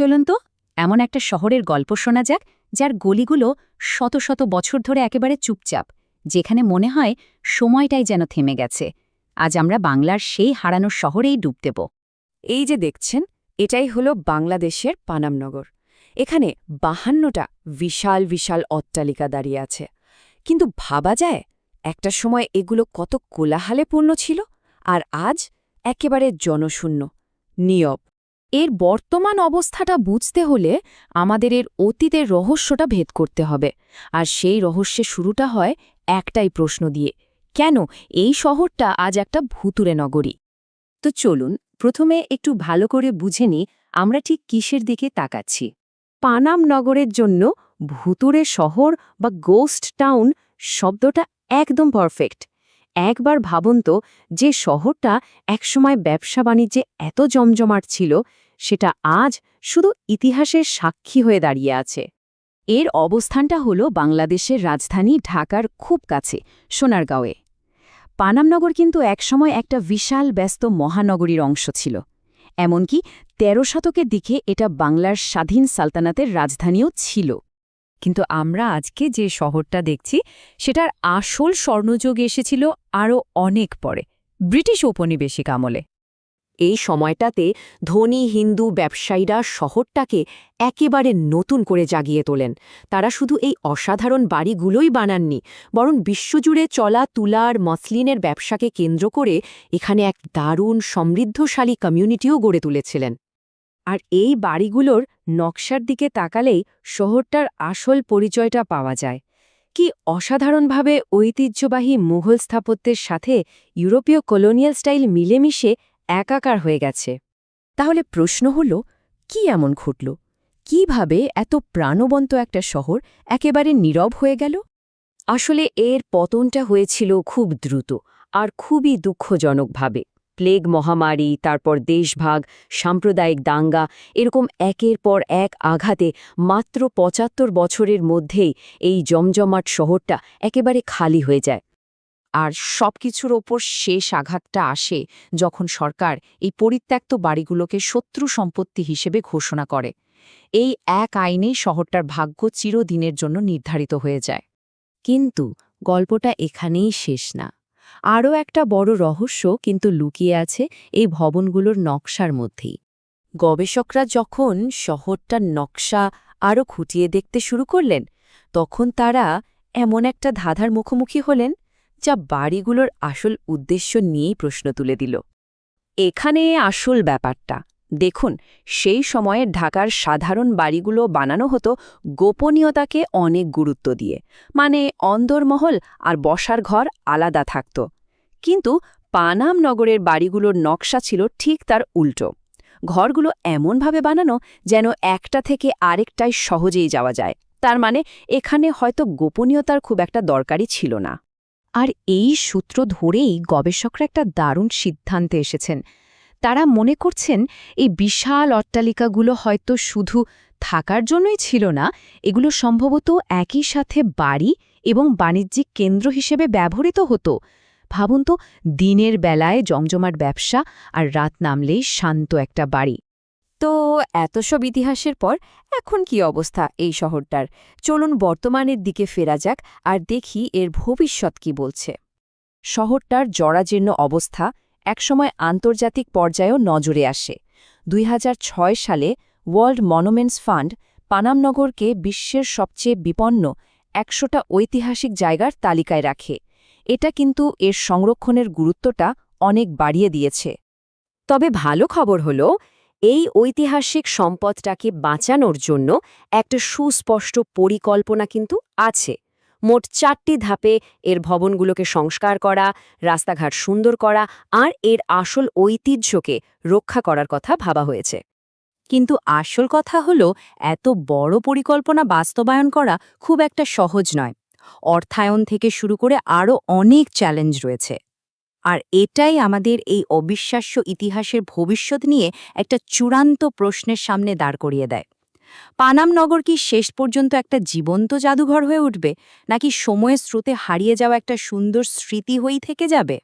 চলুন তো, এমন একটা শহরের গল্প শোনা যাক, যার গলিগুলো শত শত বছর ধরে একেবারে চুপচাপ, যেখানে মনে হয় সময়টাই যেন থেমে গেছে। আজ আমরা বাংলার সেই হারানো শহরেই ডুব দেব। এই যে দেখছেন, এটাই হলো বাংলাদেশের পানামনগর এখানে বাহান্নটা বিশাল বিশাল অট্টালিকা দাঁড়িয়ে আছে। কিন্তু ভাবা যায়, একটা সময় এগুলো কত কোলাহালে পূর্ণ ছিল, আর আজ একেবারে জনশূন্য নীয়ব এর বর্তমান অবস্থাটা বুঝতে হলে আমাদের এর অতীতের রহস্যটা ভেদ করতে হবে। আর সেই রহস্যের শুরুটা হয় একটাই প্রশ্ন দিয়ে। কেন এই শহরটা আজ একটা ভুতুরে নগরী? তো চলুন, প্রথমে একটু ভালো করে বুঝে নিই আমরা ঠিক কিসের দিকে তাকাচ্ছি। পানাম নগরের জন্য ভুতুরে শহর বা গোস্ট টাউন শব্দটা একদম পারফেক্ট একবার ভাবুন তো, যে শহরটা একসময় ব্যবসা বাণিজ্যে এত জমজমাট ছিল, সেটা আজ শুধু ইতিহাসের সাক্ষী হয়ে দাঁড়িয়ে আছে। এর অবস্থানটা হল বাংলাদেশের রাজধানী ঢাকার খুব কাছে, সোনারগাঁওয়ে। পানামনগর কিন্তু একসময় একটা বিশাল ব্যস্ত মহানগরীর অংশ ছিল। এমনকি তেরো শতকের দিকে এটা বাংলার স্বাধীন সালতানাতের রাজধানীও ছিল। কিন্তু আমরা আজকে যে শহরটা দেখছি, সেটার আসল স্বর্ণযোগ এসেছিল আরও অনেক পরে, ব্রিটিশ ঔপনিবেশিক আমলে। এই সময়টাতে ধনী হিন্দু ব্যবসায়ীরা শহরটাকে একেবারে নতুন করে জাগিয়ে তোলেন। তারা শুধু এই অসাধারণ বাড়িগুলোই বানাননি, বরং বিশ্বজুড়ে চলা তুলার মসলিনের ব্যবসাকে কেন্দ্র করে এখানে এক দারুণ সমৃদ্ধশালী কমিউনিটিও গড়ে তুলেছিলেন। আর এই বাড়িগুলোর নকশার দিকে তাকালেই শহরটার আসল পরিচয়টা পাওয়া যায়। কি অসাধারণভাবে ঐতিহ্যবাহী মুঘল স্থাপত্যের সাথে ইউরোপীয় কলোনিয়াল স্টাইল মিলেমিশে একাকার হয়ে গেছে। তাহলে প্রশ্ন হল, কি এমন ঘটল? কীভাবে এত প্রাণবন্ত একটা শহর একেবারে নীরব হয়ে গেল? আসলে এর পতনটা হয়েছিল খুব দ্রুত আর খুবই দুঃখজনকভাবে। প্লেগ মহামারী, তারপর দেশভাগ, সাম্প্রদায়িক দাঙ্গা, এরকম একের পর এক আঘাতে মাত্র পঁচাত্তর বছরের মধ্যেই এই জমজমাট শহরটা একেবারে খালি হয়ে যায়। আর সবকিছুর ওপর শেষ আঘাতটা আসে যখন সরকার এই পরিত্যক্ত বাড়িগুলোকে শত্রু সম্পত্তি হিসেবে ঘোষণা করে। এই এক আইনেই শহরটার ভাগ্য চিরদিনের জন্য নির্ধারিত হয়ে যায়। কিন্তু গল্পটা এখানেই শেষ না। আরও একটা বড় রহস্য কিন্তু লুকিয়ে আছে এই ভবনগুলোর নকশার মধ্যেই। গবেষকরা যখন শহরটার নকশা আরও খুঁটিয়ে দেখতে শুরু করলেন, তখন তারা এমন একটা ধাঁধার মুখোমুখি হলেন যা বাড়িগুলোর আসল উদ্দেশ্য নিয়েই প্রশ্ন তুলে দিল। এখানে আসল ব্যাপারটা। দেখুন, সেই সময়ে ঢাকার সাধারণ বাড়িগুলো বানানো হতো গোপনীয়তাকে অনেক গুরুত্ব দিয়ে। মানে অন্দরমহল আর বসার ঘর আলাদা থাকত। কিন্তু পানাম নগরের বাড়িগুলোর নকশা ছিল ঠিক তার উল্টো। ঘরগুলো এমনভাবে বানানো যেন একটা থেকে আরেকটাই সহজেই যাওয়া যায়। তার মানে এখানে হয়তো গোপনীয়তার খুব একটা দরকারই ছিল না। আর এই সূত্র ধরেই গবেষকরা একটা দারুণ সিদ্ধান্তে এসেছেন। তারা মনে করছেন এই বিশাল অট্টালিকাগুলো হয়তো শুধু থাকার জন্যই ছিল না, এগুলো সম্ভবত একই সাথে বাড়ি এবং বাণিজ্যিক কেন্দ্র হিসেবে ব্যবহৃত হতো। ভাবুন তো, দিনের বেলায় জমজমাট ব্যবসা আর রাত নামলেই শান্ত একটা বাড়ি। তো এত সব ইতিহাসের পর এখন কি অবস্থা এই শহরটার? চলুন বর্তমানের দিকে ফেরা যাক আর দেখি এর ভবিষ্যৎ কি বলছে। শহরটার জরাজীর্ণ অবস্থা একসময় আন্তর্জাতিক পর্যায়েও নজরে আসে। দুই হাজার ছয় সালে ওয়ার্ল্ড মনুমেন্টস ফান্ড পানামনগরকে বিশ্বের সবচেয়ে বিপন্ন, একশোটা ঐতিহাসিক জায়গার তালিকায় রাখে। এটা কিন্তু এর সংরক্ষণের গুরুত্বটা অনেক বাড়িয়ে দিয়েছে। তবে ভালো খবর হল, এই ঐতিহাসিক সম্পদটাকে বাঁচানোর জন্য একটা সুস্পষ্ট পরিকল্পনা কিন্তু আছে। মোট চারটি ধাপে এর ভবনগুলোকে সংস্কার করা, রাস্তাঘাট সুন্দর করা আর এর আসল ঐতিহ্যকে রক্ষা করার কথা ভাবা হয়েছে। কিন্তু আসল কথা হল, এত বড় পরিকল্পনা বাস্তবায়ন করা খুব একটা সহজ নয়। অর্থায়ন থেকে শুরু করে আরও অনেক চ্যালেঞ্জ রয়েছে। আর এটাই আমাদের এই অবিশ্বাস্য ইতিহাসের ভবিষ্যৎ নিয়ে একটা চূড়ান্ত প্রশ্নের সামনে দাঁড় করিয়ে দেয়। পানাম নগর কি শেষ পর্যন্ত একটা জীবন্ত জাদুঘর হয়ে উঠবে, নাকি সময়ের স্রোতে হারিয়ে যাওয়া একটা সুন্দর স্মৃতি হয়েই থেকে যাবে?